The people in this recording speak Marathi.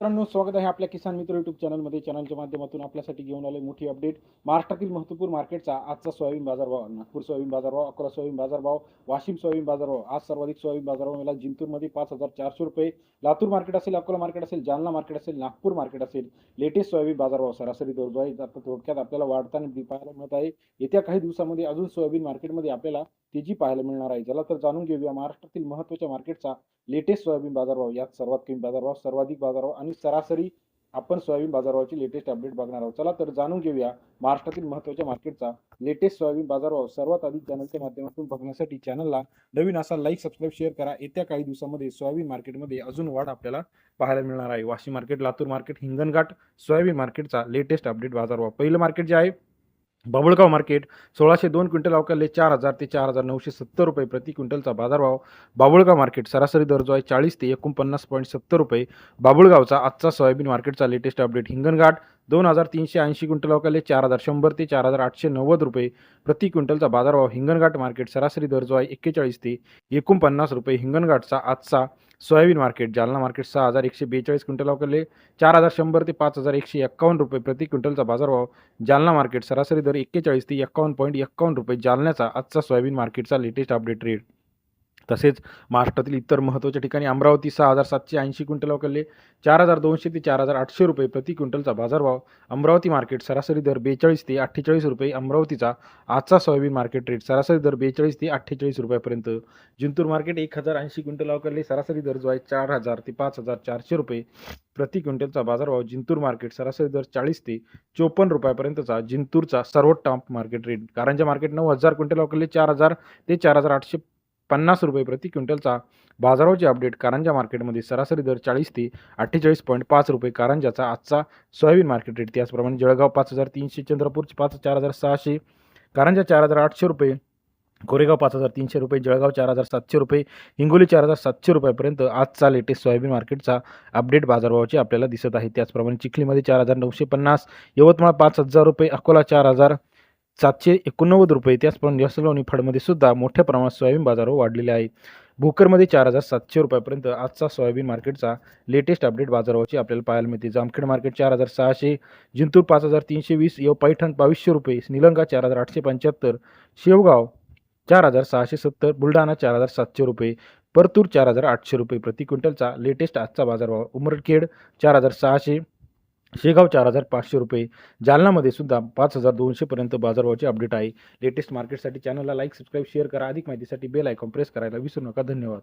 मित्रांनो स्वागत आहे आपल्या किसान मित्र युट्यूब चॅनलमध्ये चॅनलच्या माध्यमातून आपल्यासाठी घेऊन आले मोठी अपडेट महाराष्ट्रातील महत्त्वपूर्ण मार्केटचा आजचा सोयाबीन बाजारभाव. नागपूर सोयाबीन बाजारभाव अकोला सोयाबीन बाजारभाव वाशिम सोयाबीन बाजारभाव. आज सर्वाधिक सोयाबीन बाजारभाव मिळाला जिंतूरमध्ये पाच हजार चारशे रुपये. लातूर मार्केट असेल अकोला मार्केट असेल जालना मार्केट असेल नागपूर मार्केट असेल. लेटेस्ट सोयाबीन बाजारभाव सरासरी दर आहे आता थोडक्यात आपल्याला वाढताना पाहायला मिळत आहे येत्या काही दिवसामध्ये अजून सोयाबीन मार्केटमध्ये आपल्याला तेजी पाहायला मिळणार आहे ज्याला तर जाणून घेऊया महाराष्ट्रातील महत्त्वाच्या मार्केटचा लेटेस्ट सोयाबीन बाजारभाव. यात सर्वात कमी बाजारभाव सर्वाधिक बाजारभाव आणि सरासरी आपण सोयाबीन बाजारभावाची लेटेस्ट अपडेट बघणार आहोत. चला तर जाणून घेऊया महाराष्ट्रातील महत्त्वाच्या मार्केटचा लेटेस्ट सोयाबीन बाजारभाव. सर्वात अधिक चॅनलच्या माध्यमातून बघण्यासाठी चॅनलला नवीन असा लाईक सबस्क्राईब शेअर करा. येत्या काही दिवसामध्ये सोयाबीन मार्केटमध्ये अजून वाढ आपल्याला पाहायला मिळणार आहे. Vashi market Latur market Hinganghat soybean मार्केटचा लेटेस्ट अपडेट बाजारभाव. पहिलं मार्केट जे आहे बाबुळगाव मार्केट सोळाशे दोन क्विंटल अवकाले चार हजार ते चार हजार नऊशे सत्तर रुपये प्रति क्विंटलचा बाजारभाव. बाबुळगाव मार्केट सरासरी दर जो आहे चाळीस ते एकोणपन्नास पॉईंट सत्तर रुपये. बाबुळगावचा आजचा सोयाबीन मार्केटचा लेटेस्ट अपडेट हिंगणघाट. दोन हजार तीनशे ऐंशी क्विंटल अवकाले चार हजार शंभर ते चार हजार आठशे नव्वद रुपये प्रति क्विंटलचा बाजारभाव. हिंगणघाट मार्केट सरासरी दर जो आहे एक्केचाळीस ते एकोणपन्नास रुपये. हिंगणघाटचा आजचा सोयाबीन मार्केट जालना मार्केट सहा हजार एकशे बेचाळीस क्विंटल अवकाले चार हजार शंभर ते पाच हजार एकशे एक्कावन्न रुपये प्रति क्विंटलचा बाजारभाव. जालना मार्केट सरासरी दर एक्केचाळीस ते एक्कावन्न पॉईंट एक्कावन्न रुपये. जालन्याचा आजचा सोयाबीन मार्केटचा लेटेस्ट अपडेट रेट तसेच महाराष्ट्रातील इतर महत्त्वाच्या ठिकाणी अमरावती सहा हजार सातशे ऐंशी क्विंटल अवकाले चार हजार दोनशे ते चार हजार आठशे रुपये प्रति क्विंटलचा बाजारभाव. अमरावती मार्केट सरासरी दर बेचाळीस ते अठ्ठेचाळीस रुपये. अमरावतीचा आजचा सोयाबीन मार्केट रेट सरासरी दर बेचाळीस ते अठ्ठेचाळीस रुपयापर्यंत. जिंतूर मार्केट एक हजार ऐंशी क्विंटल अवकाले सरासरी दर जो आहे चार हजार ते पाच हजार चारशे रुपये प्रति क्विंटलचा बाजारभाव. जिंतूर मार्केट सरासरी दर चाळीस ते चोपन्न रुपयापर्यंतचा जिंतूरचा सर्वोत्तम मार्केट रेट कारंजा मार्केट नऊ हजार क्विंटल अवकाले चार हजार ते चार हजार आठशे पन्नास रुपये प्रति क्विंटलचा बाजारावचे अपडेट. कारंजा मार्केटमध्ये सरासरी दर चाळीस ते अठ्ठेचाळीस पॉईंट पाच रुपये. कारंजाचा आजचा सोयाबीन मार्केट रेट त्याचप्रमाणे जळगाव पाच हजार तीनशे चंद्रपूर पाच चार हजार सहाशे कारंजा चार हजार आठशे रुपये कोरेगाव पाच हजार तीनशे रुपये जळगाव चार हजार सातशे रुपये हिंगोली चार हजार सातशे रुपयापर्यंत आजचा लेटेस्ट सोयाबीन मार्केटचा अपडेट बाजारभावाचे आपल्याला दिसत आहे. त्याचप्रमाणे चिखलीमध्ये चार हजार नऊशे पन्नास यवतमाळ पाच हजार रुपये अकोला चार हजार सातशे एकोणनव्वद रुपये. त्याचप्रमाणे यशलोणी फडमध्ये सुद्धा मोठ्या प्रमाणात सोयाबीन बाजार वाढलेले आहे भोकरमध्ये चार हजार सातशे रुपयापर्यंत आजचा सोयाबीन मार्केटचा लेटेस्ट अपडेट बाजारभावाची आपल्याला पाहायला मिळते. जामखेड मार्केट चार हजार सहाशे जिंतूर पाच हजार तीनशे वीस यव पैठण बावीसशे रुपये निलंगा चार हजार आठशे पंच्याहत्तर शेवगाव चार हजार सहाशे सत्तर बुलढाणा चार हजार सातशे रुपये परतूर चार हजार आठशे रुपये प्रति क्विंटलचा लेटेस्ट आजचा बाजारभाव. उमरखेड चार हजार सहाशे शेगाव चार हजार पाचशे रुपये. जालनामध्ये सुद्धा पाच हजार दोनशेपर्यंत बाजारभावाचे अपडेट आहे. लेटेस्ट मार्केटसाठी चॅनलला लाईक सबस्क्राईब शेअर करा. अधिक माहितीसाठी बेल आयकॉन प्रेस करायला विसरू नका. धन्यवाद.